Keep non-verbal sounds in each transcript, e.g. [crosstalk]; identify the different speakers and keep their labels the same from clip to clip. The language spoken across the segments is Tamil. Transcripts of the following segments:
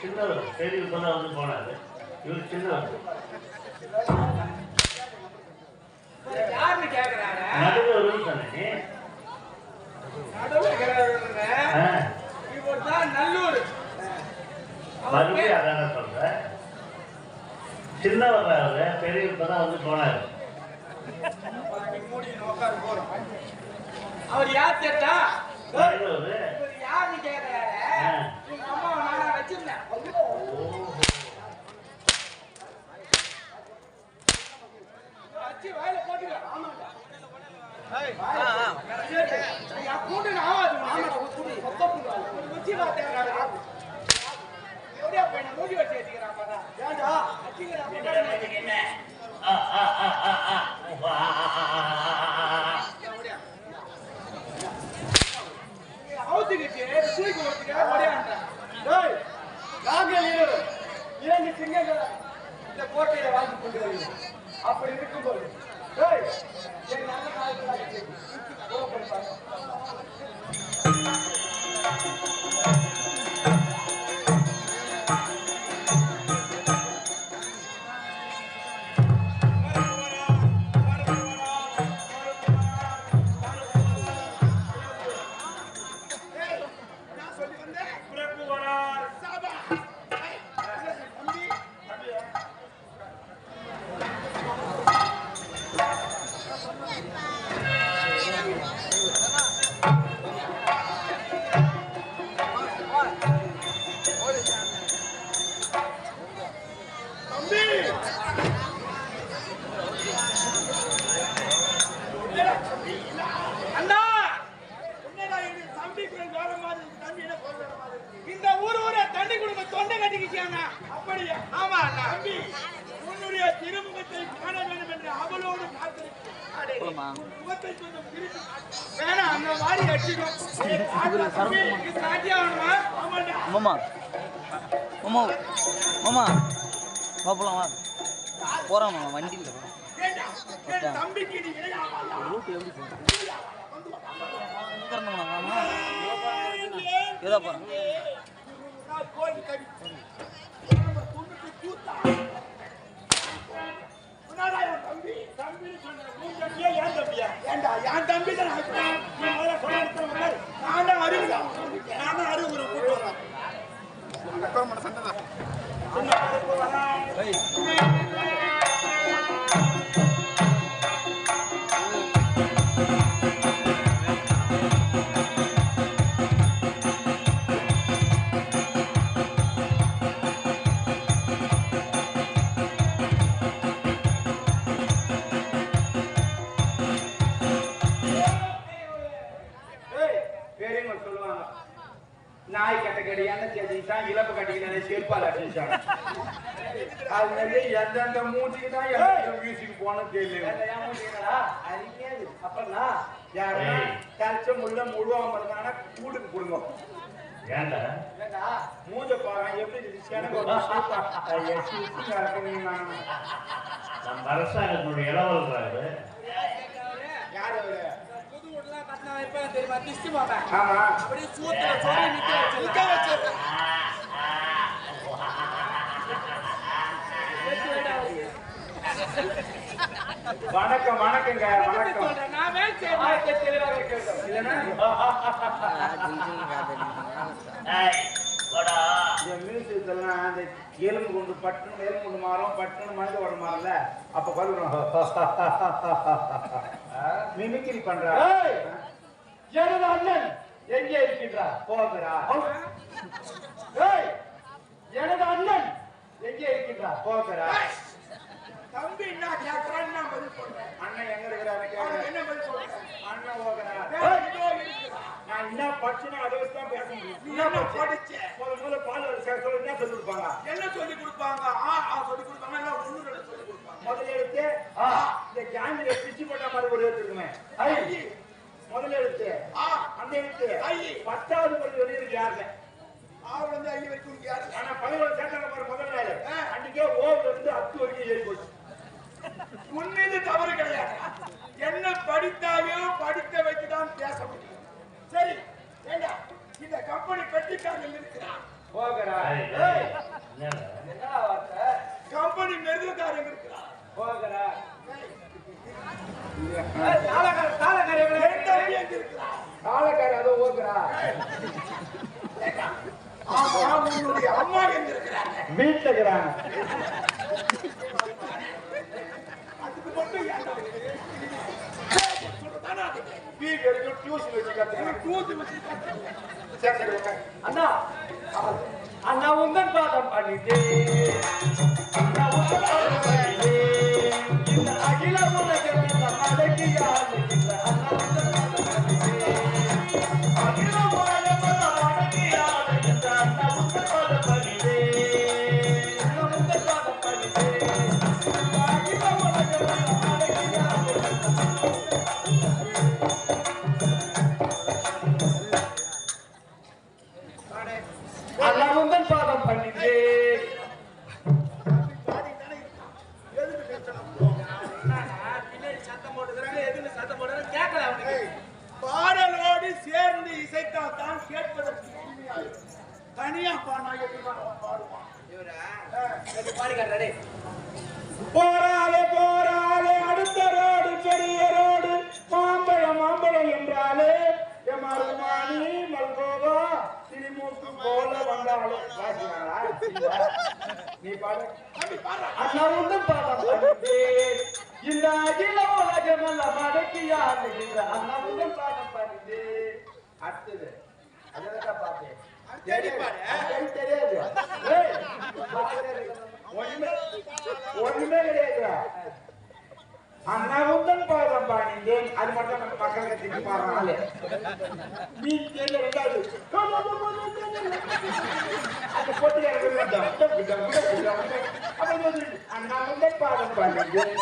Speaker 1: சின்னவர் பெரியவர் சொன்னா வந்து போனாரு இவர் சின்னவர் நடுவர் சொன்னேன்
Speaker 2: அவர்
Speaker 1: மறுபடியும்
Speaker 2: பேர்
Speaker 1: சொல்றேன் சின்னவர் அவரு வந்து போனாரு
Speaker 2: அவர் யார் கேட்டா? யாரு யாருன்னு கேக்குறாரு
Speaker 1: ஆ.
Speaker 2: உங்க அம்மாவை நானா வச்சிருந்தேன் வச்சு வாயில போட்டுக்க ஆமாங்க கூண்டு ஆவாது ஒரு உச்சி பார்த்தேன் எப்படியா பையனை மூடி வச்சு வச்சுக்கிறான் பாத்தா ஏண்டா வச்சுக்கிறான்
Speaker 1: ஆ, ஆ, ஆ, ஆ, ஆ. ஆ, ஆ, ஆ, ஆ, ஆ.
Speaker 2: அவுத்துக்கிட்டு தூக்கி ஓட்டுக்க ஓடியாண்டான்
Speaker 3: டேய், நாங்கள் இருவரும் இரண்டு சிங்கங்கள் இந்த கோட்டையை வாழ்ந்து கொண்டு அப்படி இருக்கும்போது என் நல்ல கோபப்படுத்தாங்க.
Speaker 2: கட்டிக்கிச்சாங்க அப்படியா? ஆமா தம்பி உன்னுடைய திருமுகத்தை காண வேண்டும் என்று அவளோடு காத்திருக்கிறேன். முகத்தை கொஞ்சம் அந்த மாதிரி அடிச்சிடும்
Speaker 4: மாமா. மாமா வா. மாமா. வண்டியில்
Speaker 2: தம்பிக்கு நீ?
Speaker 4: ரூட் எப்படி மாமா. ஏதா போறேன்.
Speaker 3: भाई। அது மாதிரி எந்தெந்த மூஞ்சிக்கு தான் எந்த மியூசிக் போனோம் தெரியல அப்பனா யாருன்னா
Speaker 1: ஏய்.
Speaker 3: கழிச்ச முள்ள முழுவாம இருந்தாங்கன்னா கூட்டுக்கு கொடுங்க.
Speaker 1: ஏன்டா?
Speaker 3: ஏண்டா, மூஞ்ச பாருங்க எப்படி. [laughs]
Speaker 1: நம்ம அரசாங்கத்தினுடைய இளவல்றாரு
Speaker 3: யார் அவரு?
Speaker 2: தெரியுமா? மாமன்.
Speaker 3: ஆமா.
Speaker 2: அப்படியே சூத்துல சொல்லி நிக்க வச்சு நிக்க வச்சு
Speaker 3: வணக்கம் வணக்கங்க வணக்கம்
Speaker 2: சொல்றேன் நான் வேலை செய்யறேன்
Speaker 3: ஆயிரத்தி தெளிவாக கேட்டோம் இல்லைன்னா
Speaker 1: ஏய்,
Speaker 3: இந்த மியூசிக் எல்லாம் அந்த எலும்பு கொண்டு பட்டுன்னு எலும்பு கொண்டு மாறும் பட்டுன்னு மனித உடம்பு மாறல அப்ப பல்லுறோம் மிமிக்ரி பண்றா. எனது அண்ணன் எங்கே இருக்கின்றார்? போகிறா. ஏய், எனது அண்ணன் எங்கே இருக்கின்றார்? போகிறா
Speaker 2: தம்பி என்ன கேட்கறான்னு நான் பதில் சொல்றேன்
Speaker 3: அண்ணன் எங்க இருக்கிறாரு
Speaker 2: அவன்
Speaker 3: கேக்குறேன்.
Speaker 2: என்ன பதில் சொல்றேன்
Speaker 3: அண்ணன் போகிறா
Speaker 2: வேலை இதோ இருக்குது.
Speaker 3: நான் என்ன படிச்சுனா அதை வச்சு தான் பேச முடியும்.
Speaker 2: என்ன படிச்ச?
Speaker 3: முதல்ல முதல்ல பால்
Speaker 2: என்ன சொல்லி கொடுப்பாங்க? ஆ ஆ சொல்லி கொடுப்பாங்க. ஒண்ணு ரெண்டு சொல்லி கொடுப்பாங்க?
Speaker 3: முதல்ல எழுத்து
Speaker 2: ஆ.
Speaker 3: இந்த கேண்டில பிச்சு போட்ட மாதிரி ஒரு எழுத்து இருக்குமே. ஐ. முதல்ல
Speaker 2: ஆ.
Speaker 3: அந்த எழுத்து.
Speaker 2: ஐ.
Speaker 3: பத்தாவது பள்ளி வெளியிருக்கு யாருல
Speaker 2: ஆவுல இருந்து ஐ வரைக்கும் யாரு?
Speaker 3: ஆனா பள்ளியோட சேர்த்தாங்க பாரு முதல் நாள். அன்னைக்கே ஓவுல இருந்து அத்து வரைக்கும் ஏறி போச்சு.
Speaker 2: மீது தவறு கிடையாது. என்ன படித்தாயோ படித்த வைத்துதான் பேச முடியும். சரி. இந்த கம்பெனி கட்டிக்காரன் இருக்கிறான்
Speaker 3: போகிறா
Speaker 1: ஏய்,
Speaker 3: ஏய்,
Speaker 1: என்னடா?
Speaker 3: என்னடா வார்த்தை?
Speaker 2: கம்பெனி மெருகுக்காரன் இருக்கிறான்
Speaker 3: போகிறா தாளக்கார தாளக்கார
Speaker 2: என் தம்பி எங்க இருக்கிறான்
Speaker 3: தாளக்கார அதோ ஓகுறா
Speaker 2: ஆமா உன்னுடைய அம்மா எங்க இருக்கிறாங்க?
Speaker 3: வீட்டுல இருக்கிறாங்க
Speaker 2: அதுக்கு மட்டும் சொல்றதானா
Speaker 3: டியூஷன் வச்சு கத்துக்கிறேன்
Speaker 2: தூத்து வச்சு
Speaker 3: சரி சரி அண்ணா அண்ணா உங்கள் பாதம் பண்ணிட்டு [laughs] நீ பாடு. அண்ணா பாதம் பண்ணிட்டு இந்த அகில உலகமெல்லாம் ஆளுகின்ற அண்ணா அடுத்தது. பார்த்தேன். தெரியாது ஏய், ஒண்ணுமே ஒண்ணுமே கிடையாது அண்ணா உந்தன் பாதம் பாணிந்தேன் அது மட்டும் நம்ம மக்கள் கத்திக்கு பாடுறாங்களே நீ தெரியல ரெண்டாவது அந்த பொட்டிக்காரங்க அண்ணா உந்தன் பாதம் பாணிந்தேன்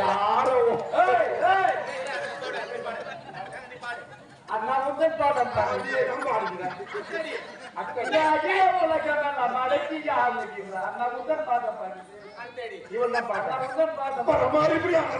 Speaker 3: யாரோ ஏய், அண்ணா உந்தன் பாதம் பாடிந்தேன் பாடுகிறேன் ஆடுகிறேன் உலகம் உலகமெல்லாம் அடக்கிய ஆளுகின்ற அண்ணா உந்தன் பாதம் பாணிந்தேன் இவன் தான் பாடுறான். அண்ணா உந்தன் பாதம் பாடிந்தேன்.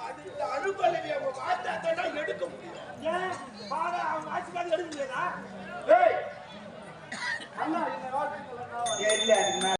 Speaker 2: அதுக்கு அனுபவம் வார்த்தை எடுக்க முடியும் ஏன் பாட அவன் வாசி பாட எடுக்க முடியாதா
Speaker 3: ஏய் அண்ணா இந்த வார்த்தை. இல்ல